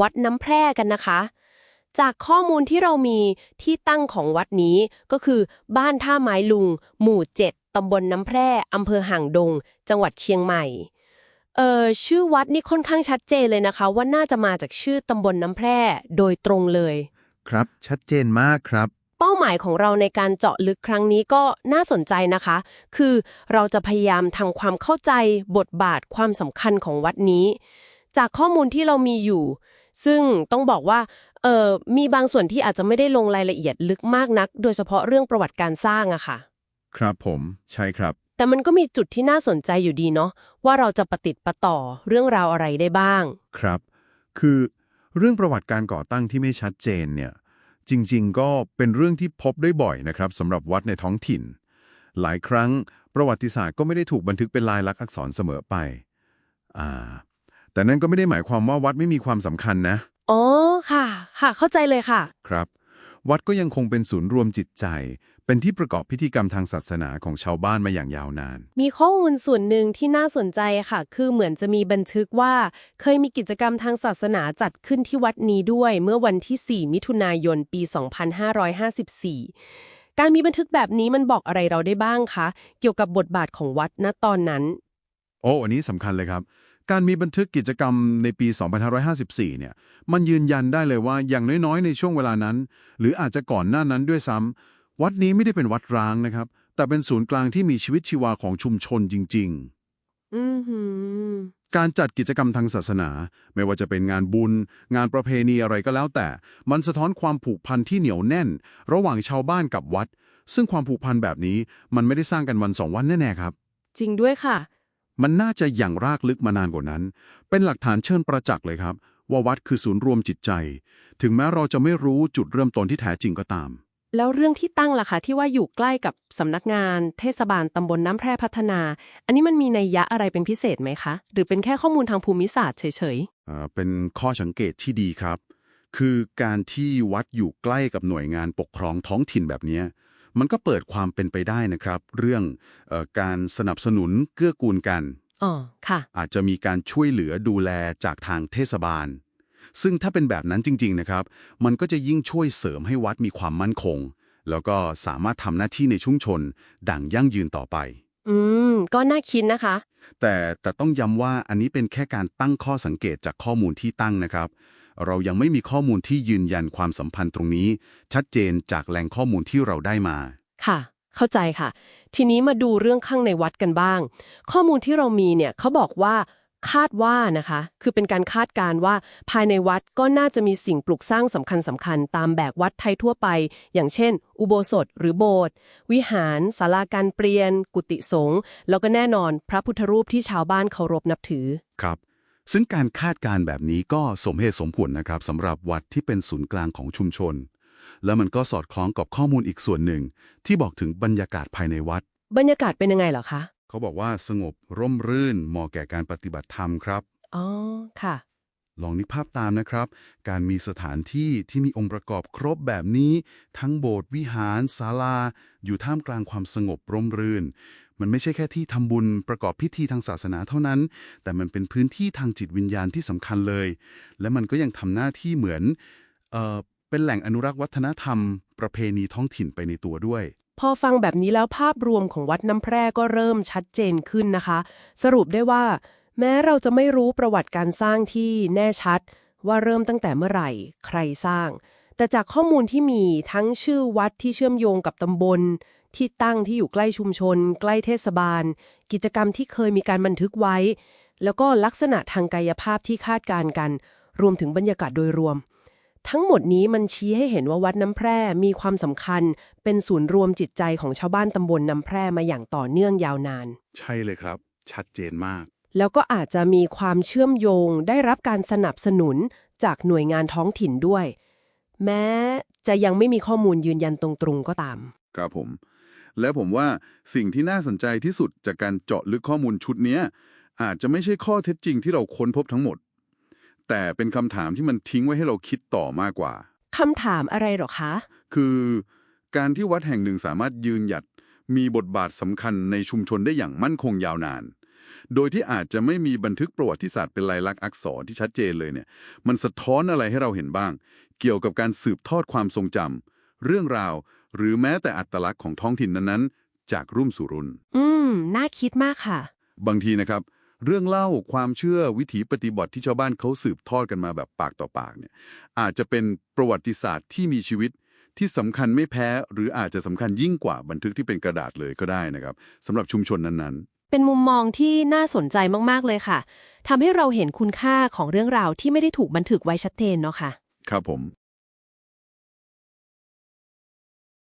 วัดน้ำแพร่กันนะคะ จากข้อมูลที่เรามีที่ตั้งของวัดนี้ก็คือบ้านท่าไม้ลุง หมู่ 7ตำบลน้ำแพร่อำเภอห่างดง จังหวัดเชียงใหม่เอ่อชื่อวัดนี่ค่อนข้างชัดเจนเลยนะคะ ว่าน่าจะมาจากชื่อตำบลน้ำแพร่โดยตรงเลย ครับ ชัดเจนมากครับ เป้าหมายของเราในการเจาะลึกครั้งนี้ก็น่าสนใจนะคะ คือเราจะพยายามทำความเข้าใจบทบาทความสำคัญของวัดนี้ จากข้อมูลที่เรามีอยู่ ซึ่งต้องบอกว่าเออมีบางส่วนที่อาจจะไม่ได้ลงรายละเอียดลึกมากนัก โดยเฉพาะเรื่องประวัติการสร้างอะค่ะ ครับผมใช่ครับ แต่มันก็มีจุดที่น่าสนใจอยู่ดีเนาะว่าเราจะปฏิดประต่อเรื่องราวอะไรได้บ้าง ครับ คือเรื่องประวัติการก่อตั้งที่ไม่ชัดเจนเนี่ย จริง ๆ ก็เป็นเรื่องที่พบได้บ่อยนะครับสำหรับวัดในท้องถิ่น หลายครั้งประวัติศาสตร์ก็ไม่ได้ถูกบันทึกเป็นลายลักษณ์อักษรเสมอไป อ่า แต่นั่นก็ไม่ได้หมายความว่าวัดไม่มีความสำคัญนะ อ๋อค่ะ ค่ะเข้าใจเลยค่ะ ครับ วัดก็ยังคงเป็นศูนย์รวมจิตใจ เป็นที่ประกอบพิธีกรรมทางศาสนาของชาวบ้านมาอย่างยาวนาน มีข้อมูลส่วนหนึ่งที่น่าสนใจค่ะ คือเหมือนจะมีบันทึกว่า เคยมีกิจกรรมทางศาสนาจัดขึ้นที่วัดนี้ด้วย เมื่อวันที่ 4 มิถุนายน ปี 2554 การมีบันทึกแบบนี้มันบอกอะไรเราได้บ้างคะ เกี่ยวกับบทบาทของวัดณตอนนั้น โอ้ อันนี้สำคัญเลยครับ การมีบันทึกกิจกรรมในปี 2554 เนี่ย มันยืนยันได้เลยว่าอย่างน้อยๆ ในช่วงเวลานั้น หรืออาจจะก่อนหน้านั้นด้วยซ้ำ วัดนี้ไม่ได้เป็นวัดร้างนะครับ แต่เป็นศูนย์กลางที่มีชีวิตชีวาของชุมชนจริงอือหือๆการจัดกิจกรรมทางศาสนา ไม่ว่าจะเป็นงานบุญ งานประเพณีอะไรก็แล้วแต่ มันสะท้อนความผูกพันที่เหนียวแน่น ระหว่างชาวบ้านกับวัด ซึ่งความผูกพันแบบนี้มันไม่ได้สร้างกันวันสองวันแน่ๆครับ จริงด้วยค่ะ มันน่าจะอย่างรากลึกมานานกว่านั้น เป็นหลักฐานเชิญประจักษ์เลยครับ ว่าวัดคือศูนย์รวมจิตใจ ถึงแม้เราจะไม่รู้จุดเริ่มต้นที่แท้จริงก็ตาม แล้วเรื่องที่ตั้งล่ะคะที่ว่าอยู่ใกล้กับสำนักงาน เทศบาลตำบลน้ำแพร่พัฒนา อันนี้มันมีนัยยะอะไรเป็นพิเศษไหมคะ หรือเป็นแค่ข้อมูลทางภูมิศาสตร์เฉยเอ่อเป็นข้อสังเกตที่ดีครับ คือการที่วัดอยู่ใกล้กับหน่วยงานปกครองท้องถิ่นแบบเนี้ย มันก็เปิดความเป็นไปได้นะครับ เรื่องเออการสนับสนุนเกื้อกูลกันๆอ๋อค่ะ อาจจะมีการช่วยเหลือดูแลจากทางเทศบาล ซึ่งถ้าเป็นแบบนั้นจริง ๆ นะครับ มันก็จะยิ่งช่วยเสริมให้วัดมีความมั่นคง แล้วก็สามารถทำหน้าที่ในชุมชน ดังยั่งยืนต่อไป อืม ก็น่าคิดนะคะ แต่แต่ต้องย้ำว่าอันนี้เป็นแค่การตั้งข้อสังเกตจากข้อมูลที่ตั้งนะครับ เรายังไม่มีข้อมูลที่ยืนยันความสัมพันธ์ตรงนี้ ชัดเจนจากแหล่งข้อมูลที่เราได้มา ค่ะ เข้าใจค่ะ ทีนี้มาดูเรื่องข้างในวัดกันบ้าง ข้อมูลที่เรามีเนี่ยเขาบอกว่าคาดว่านะคะ คือเป็นการคาดการณ์ว่าภายในวัดก็น่าจะมีสิ่งปลูกสร้างสำคัญสำคัญตามแบบวัดไทยทั่วไป อย่างเช่น อุโบสถหรือโบสถ์วิหารศาลาการเปลี่ยน กุฏิสงฆ์แล้วก็แน่นอนพระพุทธรูปที่ชาวบ้านเคารพนับถือ ครับ ซึ่งการคาดการณ์แบบนี้ก็สมเหตุสมผลนะครับสำหรับวัดที่เป็นศูนย์กลางของชุมชน แล้วมันก็สอดคล้องกับข้อมูลอีกส่วนหนึ่ง ที่บอกถึงบรรยากาศภายในวัด บรรยากาศเป็นยังไงเหรอคะ เขาบอกว่าสงบร่มรื่นเหมาะแก่การปฏิบัติธรรมครับ อ๋อ ค่ะ ลองนึกภาพตามนะครับ การมีสถานที่ที่มีองค์ประกอบครบแบบนี้ ทั้งโบสถ์วิหารศาลา อยู่ท่ามกลางความสงบร่มรื่น มันไม่ใช่แค่ที่ทำบุญประกอบพิธีทางศาสนาเท่านั้น แต่มันเป็นพื้นที่ทางจิตวิญญาณที่สำคัญเลย และมันก็ยังทำหน้าที่เหมือนเอ่อเป็นแหล่งอนุรักษ์วัฒนธรรม ประเพณีท้องถิ่นไปในตัวด้วย พอฟังแบบนี้แล้วภาพรวมของวัดน้ำแพร่ก็เริ่มชัดเจนขึ้นนะคะ สรุปได้ว่า แม้เราจะไม่รู้ประวัติการสร้างที่แน่ชัด ว่าเริ่มตั้งแต่เมื่อไหร่ ใครสร้าง แต่จากข้อมูลที่มีทั้งชื่อวัดที่เชื่อมโยงกับตำบล ที่ตั้งที่อยู่ใกล้ชุมชน ใกล้เทศบาล กิจกรรมที่เคยมีการบันทึกไว้ แล้วก็ลักษณะทางกายภาพที่คาดการณ์กัน รวมถึงบรรยากาศโดยรวม ทั้งหมดนี้มันชี้ให้เห็นว่าวัดน้ำแพร่มีความสำคัญ เป็นศูนย์รวมจิตใจของชาวบ้านตำบลน้ำแพร่มาอย่างต่อเนื่องยาวนาน ใช่เลยครับ ชัดเจนมาก แล้วก็อาจจะมีความเชื่อมโยงได้รับการสนับสนุนจากหน่วยงานท้องถิ่นด้วย แม้จะยังไม่มีข้อมูลยืนยันตรงๆก็ตาม ครับผม และผมว่าสิ่งที่น่าสนใจที่สุดจากการเจาะลึกข้อมูลชุดเนี้ย อาจจะไม่ใช่ข้อเท็จจริงที่เราค้นพบทั้งหมด แต่เป็นคำถามที่มันทิ้งไว้ให้เราคิดต่อมากกว่า คำถามอะไรหรอคะ คือการที่วัดแห่งหนึ่งสามารถยืนหยัด มีบทบาทสำคัญในชุมชนได้อย่างมั่นคงยาวนาน โดยที่อาจจะไม่มีบันทึกประวัติศาสตร์เป็นลายลักษณ์อักษรที่ชัดเจนเลยเนี่ย มันสะท้อนอะไรให้เราเห็นบ้าง เกี่ยวกับการสืบทอดความทรงจำเรื่องราว หรือแม้แต่อัตลักษณ์ของท้องถิ่นนั้นๆ จากรุ่นสู่รุ่น อืม น่าคิดมากค่ะ บางทีนะครับ เรื่องเล่าความเชื่อวิถีปฏิบัติที่ชาวบ้านเขาสืบทอดกันมาแบบปากต่อปากเนี่ย อาจจะเป็นประวัติศาสตร์ที่มีชีวิตที่สำคัญไม่แพ้ หรืออาจจะสำคัญยิ่งกว่าบันทึกที่เป็นกระดาษเลยก็ได้นะครับสำหรับชุมชนนั้นๆ เป็นมุมมองที่น่าสนใจมาก ๆ เลยค่ะทำให้เราเห็นคุณค่าของเรื่องราวที่ไม่ได้ถูกบันทึกไว้ชัดเจนเนาะค่ะ ครับผม